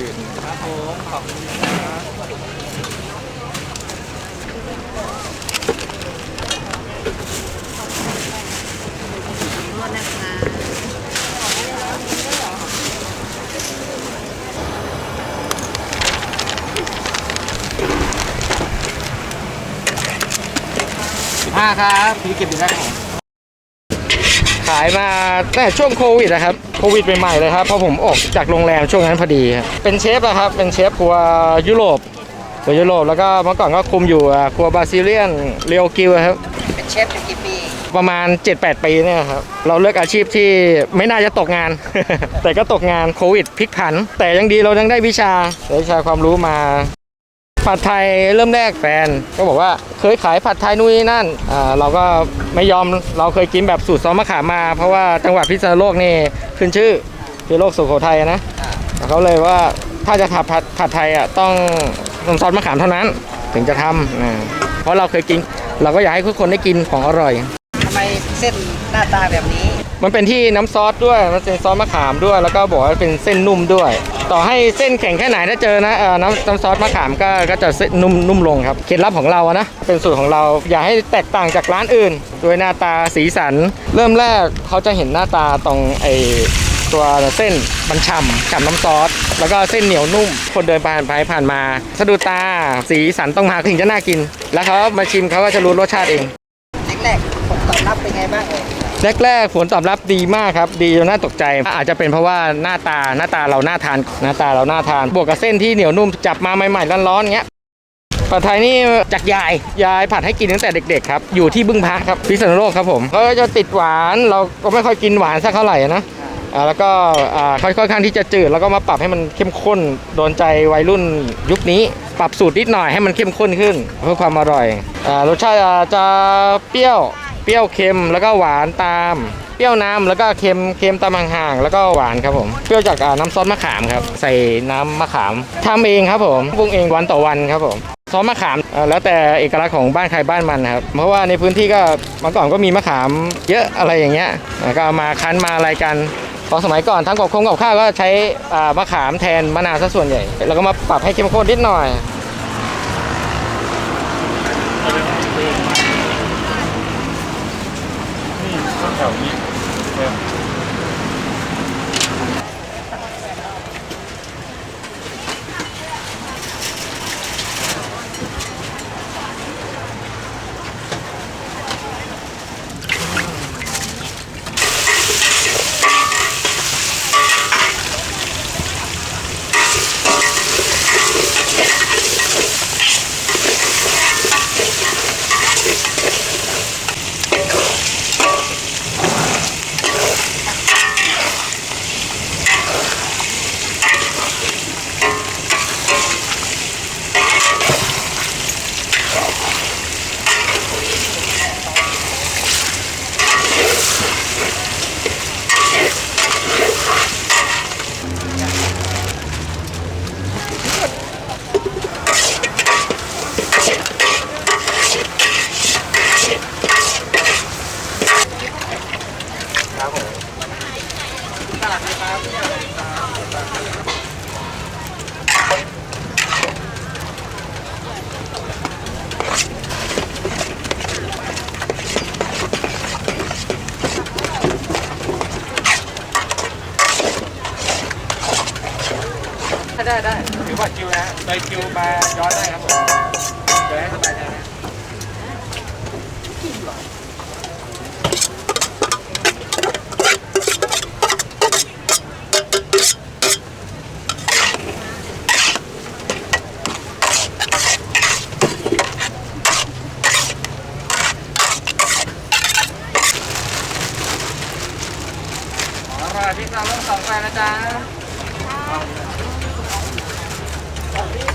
วิดครับผมขอบคุณครับคะสิบห้าครับพี่เก็บอยู่ได้ครับขายมาตั้งแต่ช่วงโควิดนะครับ โควิดใหม่ๆเลยครับเพราะผมออกจากโรงแรมช่วงนั้นพอดีครับเป็นเชฟนะครับ เป็นเชฟครัวยุโรปครัวยุโรปแล้วก็เมื่อก่อนก็คุมอยู่อ่าครัวบราซิเลียนเรียวกิวครับเป็นเชฟอยู่กี่ปีประมาณ 7-8 ปีเนี่ยครับ เราเลือกอาชีพที่ไม่น่าจะตกงาน แต่ก็ตกงานโควิดพลิกผัน แต่ยังดีเรายังได้วิชาได้วิชาความรู้มา ผัดไทยเริ่มแรกแฟนก็บอกว่าเคยขายผัดไทยนู่นนี่นั่นอ่าเราก็ไม่ยอมเราเคยกินแบบสูตรซอสมะขามมา เพราะว่าจังหวัดพิษณุโลกนี่ขึ้นชื่อคือโลกสุโขทัยนะเขาเลยว่าถ้าจะทำผัดผัดไทยอะต้องน้ำซอสมะขามเท่านั้น ถึงจะทำนะเพราะเราเคยกิน เราก็อยากให้ทุกคนได้กินของอร่อยทำไมเส้นหน้าตาแบบนี้ มันเป็นที่น้ำซอสด้วย มันเป็นซอสมะขามด้วย แล้วก็บอกว่าเป็นเส้นนุ่มด้วย ต่อให้เส้นแข็งแค่ไหนถ้าเจอนะเอ่อน้ำน้ำซอสมะขามก็ก็จะเส้นนุ่มนุ่มลงครับ เคล็ดลับของเราอะนะ เป็นสูตรของเรา อย่าให้แตกต่างจากร้านอื่นด้วยหน้าตาสีสัน เริ่มแรกเขาจะเห็นหน้าตาตรงไอตัวเส้นมันฉ่ำฉ่ำน้ำซอส แล้วก็เส้นเหนียวนุ่ม คนเดินผ่านไปผ่านมา สะดุดตา สีสันต้องมาถึงจะน่ากิน แล้วเขามาชิมเขาก็จะรู้รสชาติเอง แรกๆผลตอบรับดีมากครับ ดีจนน่าตกใจ อาจจะเป็นเพราะว่าหน้าตาหน้าตาเราน่าทาน หน้าตาเราน่าทาน บวกกับเส้นที่เหนียวนุ่มจับมาใหม่ๆร้อนๆเงี้ยผัดไทยนี่จากยายยายผัดให้กินตั้งแต่เด็กๆครับอยู่ที่บึงพระครับพิษณุโลกครับผมเขาจะติดหวานเราก็ไม่ค่อยกินหวานสักเท่าไหร่นะแล้วก็อ่าค่อนข้างที่จะจืดแล้วก็มาปรับให้มันเข้มข้นโดนใจวัยรุ่นยุคนี้ ปรับสูตรนิดหน่อยให้มันเข้มข้นขึ้นเพื่อความอร่อยอรสชาติจะเปรี้ยว ปรี้ยวเค็มแล้วก็หวานตาม เปรี้ยวน้ำแล้วก็เค็มเค็มตามห่างๆแล้วก็หวานครับผมเปรี้ยวจากน้ำซอสมะขามครับ ใส่น้ำมะขามทำเองครับผมปรุงเองวันต่อวันครับผมซอสมะขามแล้วแต่เอกลักษณ์ของบ้านใครบ้านมันครับ เพราะว่าในพื้นที่ก็เมื่อก่อนก็มีมะขามเยอะอะไรอย่างเงี้ยแล้วก็เอามาคั้นมาอะไรกันพอสมัยก่อนทั้งกับคงกับข้าวก็ใช้มะขามแทนมะนาวซะส่วนใหญ่ แล้วก็มาปรับให้เข้มข้นนิดหน่อย ว่าคิวนะเลยคิวมาย้อนได้ครับผมเดี๋ยวให้สบายใจนะอร่อยพี่สาวเริ่มสองไปนะจ๊ะ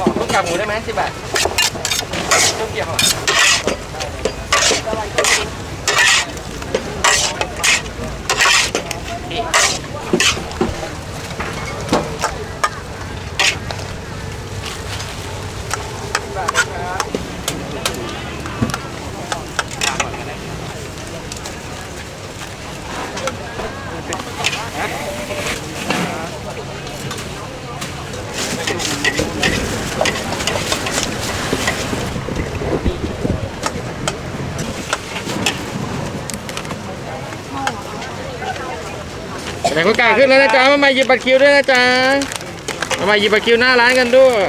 ห่อต้มกากหมูได้ไหมสิบบาทต้มเกี๊ยวห่อ แต่ก็กาขึ้นแล้วนะจ๊ะมามาหยิบบัตรคิวด้วยนะจ๊ะมามาหยิบบัตรคิวหน้าร้านกันด้วย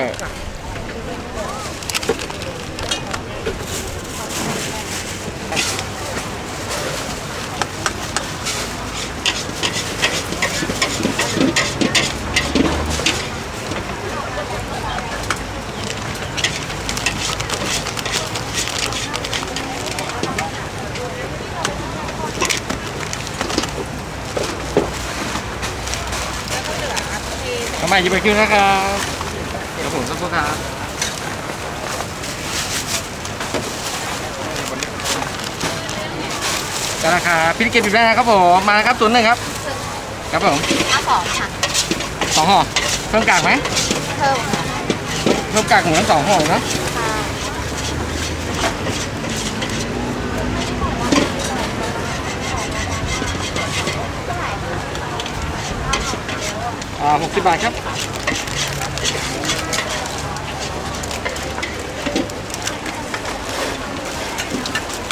มหยิบไปคิวนะครับเดี๋ยวผมสักครู่ครับก็ราคาพิลิเกตบิบได้นะครับผมมาครับศูนย์หนึ่งครับ ครับผมเอาสองค่ะสองห่อเพิ่มกากไหมเพิ่มค่ะเพิ่มกากหมูทั้งสองห่อเนอะ ค่ะ อ่า หกสิบบาทครับ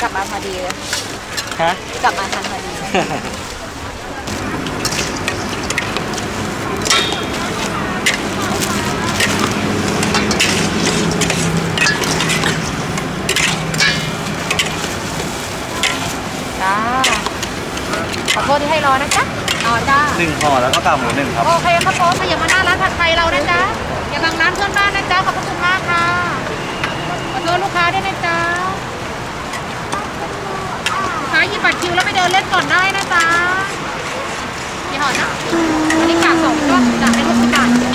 กลับมาพอดีเลยฮะ กลับมาทันพอดีจ้า ขอโทษที่ให้รอนะจ๊ะรอจ้าหนึ่งห่อแล้วก็กากหมูหนึ่งครับ โอเคครับผมมาอย่ามาหน้าร้านผัดไทยเรานะจ๊ะอย่าบังร้านเพื่อนบ้านนะจ๊ะขอบพระคุณมากค่ะขอโทษลูกค้าด้วยนะจ๊ะลูค้ายี่ปัดคิวแล้วไปเดินเล่นก่อนได้นะจ๊ะยี่าหอนะอันนี้ฝากสองก็จ่ายให้ลูกค้า